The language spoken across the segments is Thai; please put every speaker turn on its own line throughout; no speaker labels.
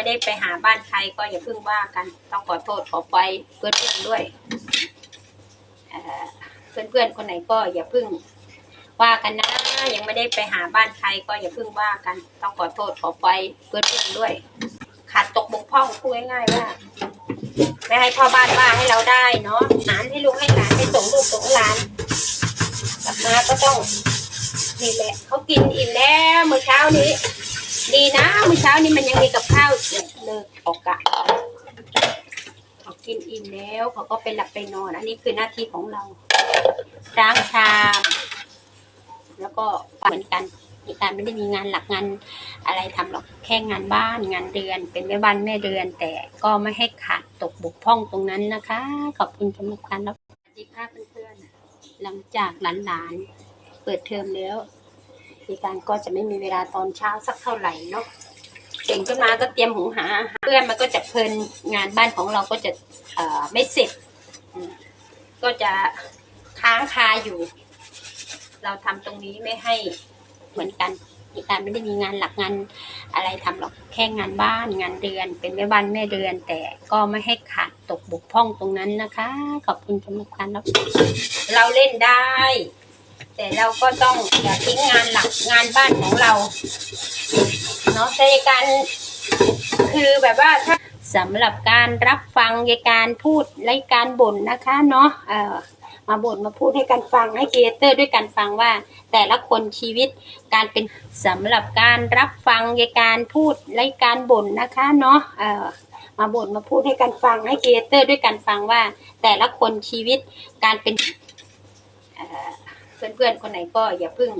ไม่ได้ไปหาบ้านใครก็อย่าเพิ่งว่ากัน ต้องขอโทษขอไปเพื่อนเพื่อนๆด้วยเพื่อนเพื่อนคนไหนก็อย่าเพิ่งว่ากันนะ ยังไม่ได้ไปหาบ้านใครก็อย่าเพิ่งว่ากัน ต้องขอโทษขอไปเพื่อนเพื่อนๆด้วย ขาดตกบกพร่องพูดง่ายๆว่าไม่ให้พ่อบ้านว่าให้เราได้เนาะหลานให้ลูกให้หลานให้ส่งลูกส่งหลานกลับมาก็ต้องนี่แหละเขากินอิ่มแล้วเมื่อเช้านี้ ดีนะเมื่อเช้านี้มันยังมีกับข้าวเลิกออกกะเขากินอิ่มแล้วเขาก็ไปหลับไปนอน อันนี้คือหน้าที่ของเราล้างชามแล้วก็เหมือนกันมีการไม่ได้มีงานหลักงานอะไรทำหรอกแค่งานบ้านงานเรือน เป็นแม่บ้านแม่เรือน แต่ก็ไม่ให้ขาดตกบกพร่องตรงนั้นนะคะ ขอบคุณสำหรับการรับสวัสดีค่ะเพื่อนๆหลังจากหลานๆเปิดเทอมแล้ว มีการก็จะไม่มีเวลาตอนเช้าสักเท่าไหร่เนาะตื่นขึ้นมาก็เตรียมหุงหาอาหารเพื่อนมันก็จะเพลินงานบ้านของเราก็จะเอ่อไม่เสร็จ ก็จะค้างคาอยู่ เราทำตรงนี้ไม่ให้เหมือนกันมีการไม่ได้มีงานหลักงานอะไรทำหรอกแค่งานบ้านงานเรือน เป็นแม่บ้านแม่เรือน แต่ก็ไม่ให้ขาดตกบกพร่องตรงนั้นนะคะ ขอบคุณสำหรับการรับชมเราเล่นได้ แต่เราก็ต้องอย่าทิ้งงานหลักงานบ้านของเราเนาะในการคือแบบว่าถ้าสำหรับการรับฟังในการพูดและการบ่นนะคะเนาะเอ่อมาบ่นมาพูดให้กันฟังให้ครีเอเตอร์ด้วยกันฟังว่า แต่ละคนชีวิตการเป็นสำหรับการรับฟังในการพูดและการบ่นนะคะเนาะเอ่อมาบ่นมาพูดให้กันฟังให้ครีเอเตอร์ด้วยกันฟังว่า แต่ละคนชีวิตการเป็น เพื่อนๆคนไหนก็อย่าเพึ่ง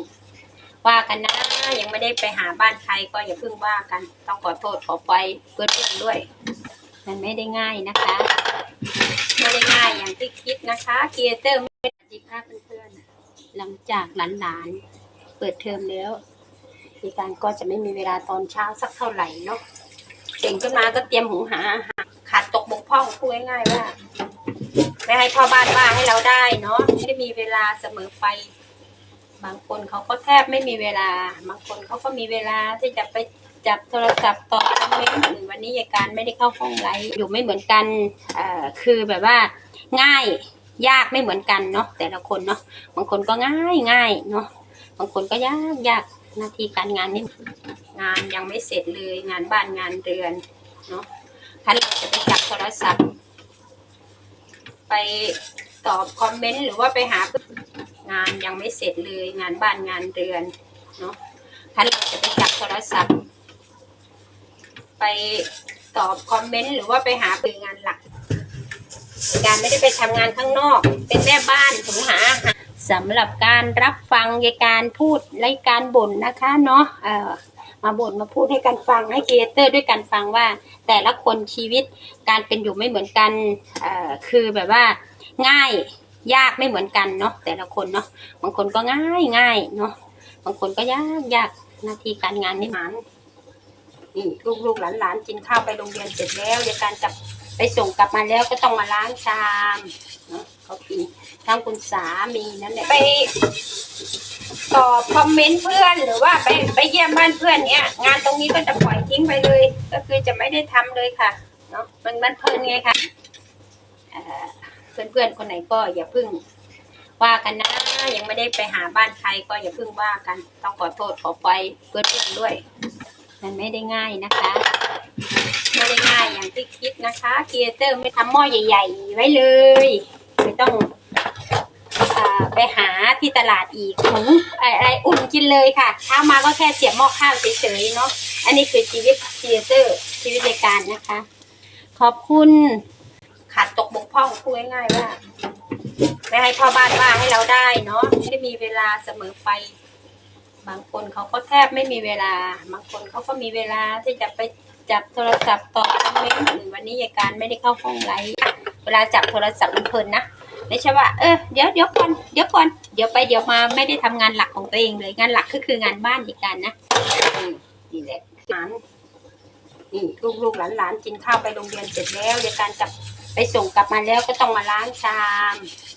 ว่ากันนะ ยังไม่ได้ไปหาบ้านใครก็อย่าเพิ่งว่ากัน ต้องขอโทษขอไปเพื่อนๆด้วย มันไม่ได้ง่ายนะคะ ไม่ได้ง่ายอย่างที่คิดนะคะครีเอเตอร์ไม่ได้ดีค่ะเพื่อนๆหลังจากหลานๆเปิดเทอมแล้วมีการก็จะไม่มีเวลาตอนเช้าสักเท่าไหร่เนาะตื่นขึ้นมาก็เตรียมหุงหาอาหารขาดตกบกพร่องพูดง่ายๆว่าไม่ให้พ่อบ้านว่าให้เราได้เนาะไม่ได้มีเวลาเสมอไป บางคนเขาก็แทบไม่มีเวลา บางคนเขาก็มีเวลาที่จะไปจับโทรศัพท์ตอบคอมเมนต์วันนี้ยายการไม่ได้เข้าห้องไลฟ์อยู่ไม่เหมือนกันคือแบบว่าง่ายยากไม่เหมือนกันเนาะแต่ละคนเนาะบางคนก็ง่ายง่ายเนาะบางคนก็ยากยากหน้าที่การงานนี่งานยังไม่เสร็จเลยงานบ้านงานเรือนเนาะท่านเราจะไปจับโทรศัพท์ ไปตอบคอมเมนต์หรือว่าไปหา งานยังไม่เสร็จเลยงานบ้านงานเรือนเนาะท่านเราจะไปจับโทรศัพท์ ไปตอบคอมเมนต์หรือว่าไปหาปืองานหลัก การไม่ได้ไปทำงานข้างนอก เป็นแม่บ้านถึงหาอาหารสำหรับการรับฟังในการพูดและการบ่นนะคะเนาะเออมาบ่นมาพูดให้กันฟังให้ครีเอเตอร์ด้วยกันฟังว่า แต่ละคนชีวิตการเป็นอยู่ไม่เหมือนกันคือแบบว่าง่าย ยากไม่เหมือนกันเนาะแต่ละคนเนาะบางคนก็ง่ายง่ายเนาะบางคนก็ยากยากหน้าที่การงานนี่หมันนี่ลูกลูกหลานหลานกินข้าวไปโรงเรียนเสร็จแล้วเดี๋ยวการจับไปส่งกลับมาแล้วก็ต้องมาล้างชามเนาะเขากินทั้งคุณสามีนั่นแหละไปตอบคอมเมนต์เพื่อนหรือว่าไปไปเยี่ยมบ้านเพื่อนเนี้ยงานตรงนี้ก็จะปล่อยทิ้งไปเลย ก็คือจะไม่ได้ทำเลยค่ะเนาะมันมันเพลินไงคะ เพื่อนๆคนไหนก็อย่าเพึ่งว่ากันนะ ยังไม่ได้ไปหาบ้านใครก็อย่าเพึ่งว่ากัน ต้องขอโทษขอไปเพื่อนๆด้วย มันไม่ได้ง่ายนะคะไม่ได้ง่ายอย่างที่คิดนะคะครีเอเตอร์ไม่ทำหม้อใหญ่ ๆ ไว้เลยไม่ต้องไปหาที่ตลาดอีกหุงอะไรอุ่นกินเลยค่ะเช้ามาก็แค่เสียบหม้อข้าวเฉยๆเนาะอันนี้คือชีวิตครีเอเตอร์ชีวิตในการนะคะ ขอบคุณ ตกบกพร่องพูดง่ายๆว่าไม่ให้พ่อบ้านว่าให้เราได้เนาะไม่ได้มีเวลาเสมอไป บางคนเขาก็แทบไม่มีเวลา บางคนเขาก็มีเวลาที่จะไปจับโทรศัพท์ตอบคอมเมนต์หรือวันนี้ยายการไม่ได้เข้าห้องไลฟ์เวลาจับโทรศัพท์มันเพลินนะไม่ใช่ว่าเออเดี๋ยวเดี๋ยวก่อนเดี๋ยวก่อนเดี๋ยวไปเดี๋ยวมาไม่ได้ทำงานหลักของตัวเองเลยงานหลักก็คืองานบ้านยายการนะนี่แหละหลานนี่ลูกลูกหลานหลานกินข้าวไปโรงเรียนเสร็จแล้วยายการจับ ไปส่งกลับมาแล้วก็ต้องมาล้างชาม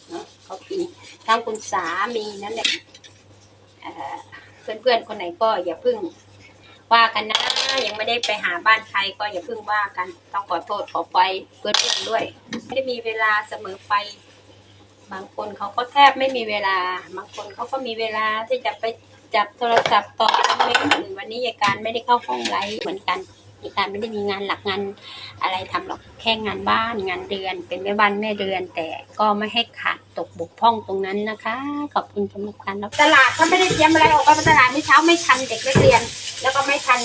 เนาะเขากินทั้งคุณสามีนั่นแหละเอ่อเพื่อนๆคนไหนก็อย่าเพึ่งว่ากันนะ ยังไม่ได้ไปหาบ้านใครก็อย่าเพิ่งว่ากัน ต้องขอโทษขอไปเพื่อนๆด้วย ไม่ได้มีเวลาเสมอไป บางคนเขาก็แทบไม่มีเวลา บางคนเขาก็มีเวลาที่จะไปจับโทรศัพท์ตอบคอมเมนต์วันนี้ยายการไม่ได้เข้าห้องไลฟ์เหมือนกัน ยายการไม่ได้มีงานหลักงานอะไรทำหรอกแค่งานบ้านงานเดือน เป็นแม่บ้านแม่เดือน แต่ก็ไม่ให้ขาดตกบกพร่องตรงนั้นนะคะ ขอบคุณสำหรับการรับตลาดถ้าไม่ได้เตรียมอะไรออกไปตลาดเมื่อเช้าไม่ทันเด็กนักเรียน แล้วก็ไม่ทัน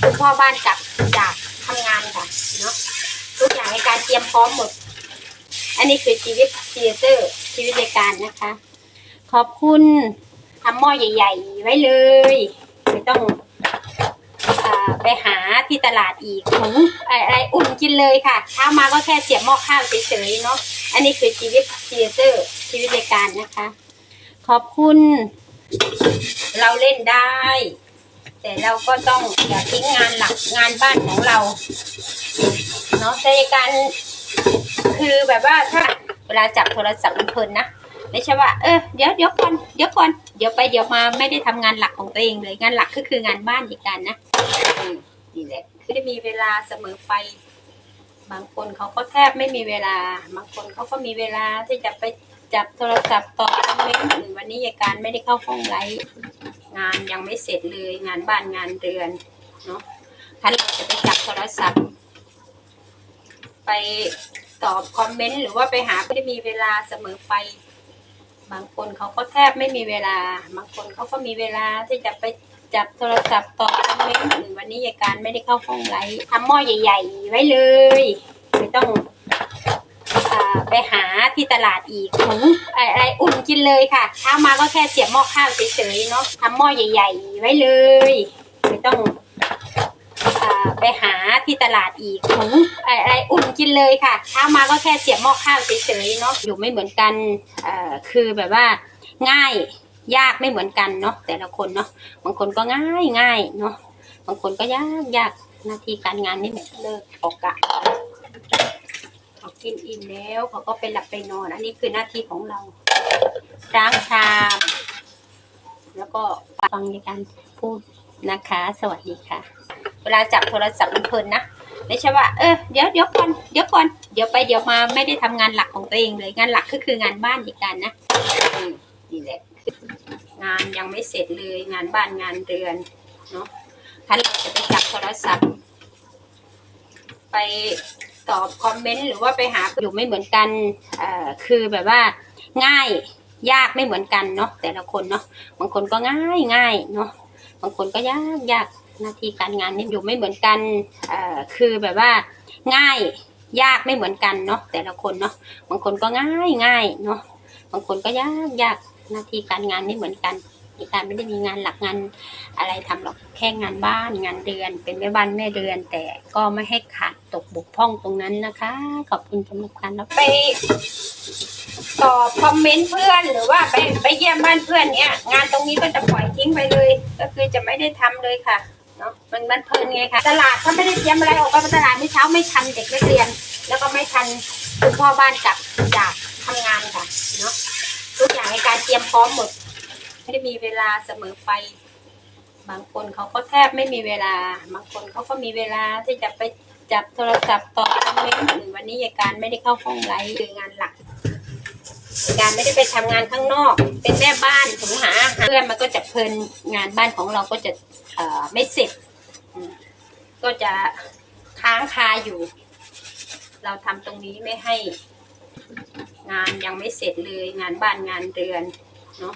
คุณพ่อบ้านกลับจากทำงานค่ะเนาะทุกอย่างในการเตรียมพร้อมหมด อันนี้คือชีวิตเทียเตอร์ชีวิตรายการนะคะ ขอบคุณทำหม้อใหญ่ ๆ ไว้เลย ไม่ต้อง ไปหาที่ตลาดอีกหุงอะไรอุ่นกินเลยค่ะเช้ามาก็แค่เสียบหม้อข้าวเฉยๆเนาะอันนี้คือชีวิตเทียเตอร์ชีวิตรายการนะคะ ขอบคุณ เราเล่นได้ แต่เราก็ต้องอย่าทิ้งงานหลักงานบ้านของเราเนาะแต่รายการคือแบบว่าถ้าเวลาจับโทรศัพท์มันเพลินนะ ไม่ใช่ว่า เออเดี๋ยวเดี๋ยวก่อนเดี๋ยวก่อนเดี๋ยวไปเดี๋ยวมาไม่ได้ทำงานหลักของตัวเองเลยงานหลักก็คืองานบ้านอีกกันนะนี่แหละคือได้มีเวลาเสมอไป บางคนเขาก็แทบไม่มีเวลา บางคนเขาก็มีเวลาที่จะไปจับโทรศัพท์ตอบคอมเมนต์วันนี้ยาการไม่ได้เข้าห้องไลฟ์งานยังไม่เสร็จเลยงานบ้านงานเรือนเนาะท่านเราจะไปจับโทรศัพท์ ไปตอบคอมเมนต์หรือว่าไปหาไม่ได้มีเวลาเสมอไป บางคนเขาก็แทบไม่มีเวลา บางคนเขาก็มีเวลาที่จะไปจับโทรศัพท์ตอบคอมเมนต์หรือวันนี้ยายการไม่ได้เข้าห้องไลฟ์ทำหม้อใหญ่ ๆ ไว้เลย ไม่ต้องอไปหาที่ตลาดอีกหุงอะไรอุ่นกินเลยค่ะเช้ามาก็แค่เสียบหม้อข้าวเฉยๆเนาะทำหม้อใหญ่ ๆ ไว้เลย ไม่ต้อง ไปหาที่ตลาดอีกหุงอะไรอุ่นกินเลยค่ะเช้ามาก็แค่เสียบหม้อข้าวเฉยๆเนาะอยู่ไม่เหมือนกันคือแบบว่าง่ายยากไม่เหมือนกันเนาะแต่ละคนเนาะบางคนก็ง่ายง่ายเนาะบางคนก็ยากยากหน้าที่การงานนี่แบบเลิกออกกะเขากินอิ่มแล้วเขาก็ไปหลับไปนอน อันนี้คือหน้าที่ของเราล้างชามแล้วก็ฟังในการพูดนะคะ สวัสดีค่ะ เวลาจับโทรศัพท์มันเพลินนะไม่ใช่ว่าเออเดี๋ยวเดี๋ยวก่อนเดี๋ยวก่อนเดี๋ยวไปเดี๋ยวมาไม่ได้ทำงานหลักของตัวเองเลยงานหลักก็คืองานบ้านอีกกันนะนี่แหละงานยังไม่เสร็จเลยงานบ้านงานเรือนเนาะท่านเราจะไปจับโทรศัพท์ ไปตอบคอมเมนต์หรือว่าไปหาอยู่ไม่เหมือนกันเอ่อคือแบบว่าง่ายยากไม่เหมือนกันเนาะแต่ละคนเนาะบางคนก็ง่ายง่ายเนาะ บางคนก็ยากยากหน้าที่การงานนี่อยู่ไม่เหมือนกันเอ่อคือแบบว่าง่ายยากไม่เหมือนกันเนาะแต่ละคนเนาะบางคนก็ง่ายง่ายเนาะบางคนก็ยากยากหน้าที่การงานไม่เหมือนกันในการไม่ได้มีงานหลักงานอะไรทำหรอกแค่งานบ้านงานเดือน เป็นแม่บ้านแม่เดือน แต่ก็ไม่ให้ขาดตกบกพร่องตรงนั้นนะคะ ขอบคุณสำหรับการรับไป ตอบคอมเมนต์เพื่อนหรือว่าไปไปเยี่ยมบ้านเพื่อนเนี้ยงานตรงนี้ก็จะปล่อยทิ้งไปเลย ก็คือจะไม่ได้ทำเลยค่ะเนาะมันมันเพลินไงค่ะ ตลาดถ้าไม่ได้เตรียมอะไรออกไปตลาดเมื่อเช้าไม่ทันเด็กนักเรียน แล้วก็ไม่ทันคุณพ่อบ้านกลับจากทำงานค่ะเนาะทุกอย่างในการเตรียมพร้อมหมดไม่ได้มีเวลาเสมอไป บางคนเขาก็แทบไม่มีเวลา บางคนเขาก็มีเวลาที่จะไปจับโทรศัพท์ตอบคอมเมนต์วันนี้ยาการไม่ได้เข้าห้องไลฟ์คืองานหลัก การไม่ได้ไปทำงานข้างนอก เป็นแม่บ้านถึงหาเพื่อนมันก็จะเพลินงานบ้านของเราก็จะเอ่อไม่เสร็จ ก็จะค้างคาอยู่ เราทำตรงนี้ไม่ให้ งานยังไม่เสร็จเลยงานบ้านงานเรือนเนาะ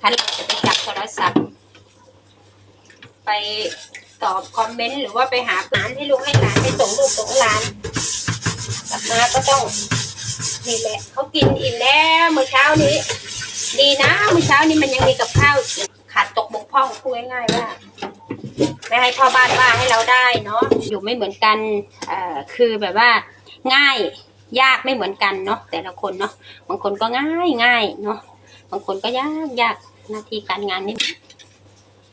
ท่านเราจะไปจับโทรศัพท์ ไปตอบคอมเมนต์หรือว่าไปหาหลานให้ลูกให้หลานไปส่งลูกส่งหลานกลับมาก็ต้อง นี่แหละเขากินอิ่มแล้วเมื่อเช้านี้ ดีนะเมื่อเช้านี้มันยังมีกับข้าวขาดตกบกพร่องพูดง่ายๆว่าไม่ให้พ่อบ้านว่าให้เราได้เนาะอยู่ไม่เหมือนกันเอ่อคือแบบว่า ง่ายยากไม่เหมือนกันเนาะแต่ละคนเนาะบางคนก็ง่ายง่ายเนาะบางคนก็ยากยากหน้าที่การงานนี่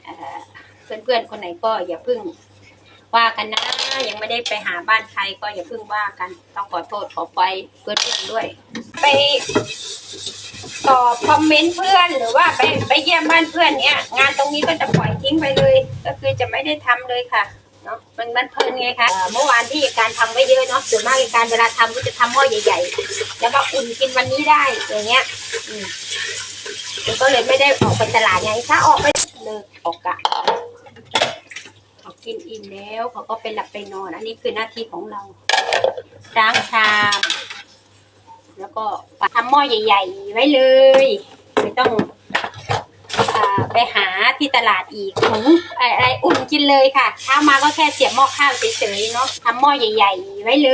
เอ่อเพื่อนๆคนไหนก็อย่าเพึ่งว่ากันนะ ยังไม่ได้ไปหาบ้านใครก็อย่าเพิ่งว่ากัน ต้องขอโทษขอไปเพื่อนๆด้วย ไปตอบคอมเมนต์เพื่อนหรือว่าไปไปเยี่ยมบ้านเพื่อนเนี้ยงานตรงนี้ก็จะปล่อยทิ้งไปเลย ก็คือจะไม่ได้ทำเลยค่ะเนาะมันมันเพลินไงคะเมื่อวานที่การทำไว้เยอะเนาะส่วนมากการเวลาทำก็จะทำหม้อใหญ่ ๆ แล้วก็อุ่นกินวันนี้ได้อย่างเงี้ยอืมมันก็เลยไม่ได้ออกไปตลาดไงถ้าออกไปเลิกออกกะ กินอิ่มแล้วเขาก็ไปหลับไปนอน อันนี้คือหน้าที่ของเราล้างชาม แล้วก็ทำหม้อใหญ่ ๆ ไว้เลย ไม่ต้องอไปหาที่ตลาดอีกหุงอะไรอุ่นกินเลยค่ะเช้ามาก็แค่เสียบหม้อข้าวเฉยๆเนาะทำหม้อใหญ่ ๆ ไว้เลย